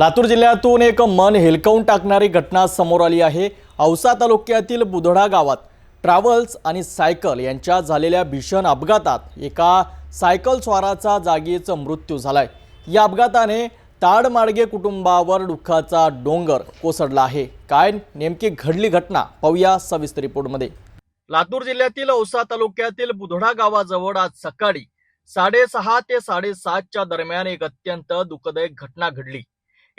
लातूर जिल्ह्यातून एक मन हेलकावून टाकणारी घटना समोर आली आहे. औसा तालुक्यातील बुधडा गावात ट्रॅव्हल्स आणि सायकल यांच्या झालेल्या भीषण अपघातात एका सायकल स्वाराचा जागीच मृत्यू झालाय. या अपघाताने ताडमाडगे कुटुंबावर दुःखाचा डोंगर कोसळला आहे. काय नेमकी घडली घटना पाहूया सविस्तर रिपोर्टमध्ये. लातूर जिल्ह्यातील औसा तालुक्यातील बुधडा गावाजवळ आज सकाळी साडेसहा ते साडेसातच्या दरम्यान एक अत्यंत दुःखदायक घटना घडली.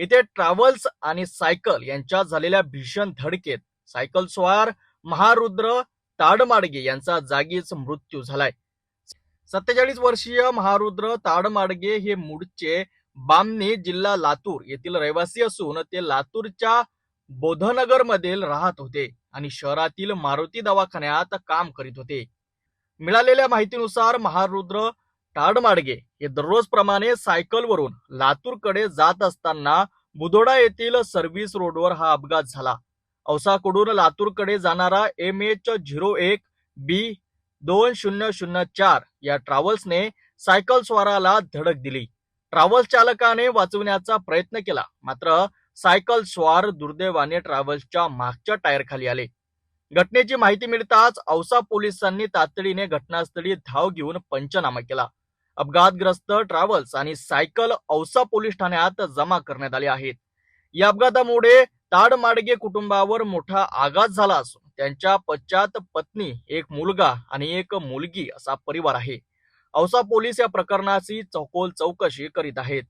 इथे ट्रॅव्हल्स आणि सायकल यांच्यात झालेल्या भीषण धडकेत सायकल स्वार महारुद्र ताडमाडगे यांचा जागीच मृत्यू झालाय. सत्तेचाळीस वर्षीय महारुद्र ताडमाडगे हे मूळचे बामणी जिल्हा लातूर येथील रहिवासी असून ते लातूरच्या बोधनगर मधील राहत होते आणि शहरातील मारुती दवाखान्यात काम करीत होते. मिळालेल्या माहितीनुसार महारुद्र ताडमाडगे हे दररोज प्रमाणे सायकलवरून लातूरकडे जात असताना बुधोडा येथील सर्व्हिस रोडवर हा अपघात झाला. औसाकडून लातूरकडे जाणारा एम एच झिरो एक बी दोन शून्य शून्य चार या ट्रॅव्हल्सने सायकल स्वाराला धडक दिली. ट्रॅव्हल्स चालकाने वाचवण्याचा प्रयत्न केला मात्र सायकल स्वार दुर्दैवाने ट्रॅव्हल्सच्या मागच्या टायर खाली आले. घटनेची माहिती मिळताच औसा पोलिसांनी तातडीने घटनास्थळी धाव घेऊन पंचनामा केला. अपघातग्रस्त ट्रॅव्हल्स आणि सायकल औसा पोलीस ठाण्यात जमा करण्यात आले आहेत. या अपघातामुळे ताडमाडगे कुटुंबावर मोठा आघात झाला असून त्यांच्या पश्चात पत्नी एक मुलगा आणि एक मुलगी असा परिवार आहे. औसा पोलीस या प्रकरणाची चौकोल चौकशी करीत आहेत.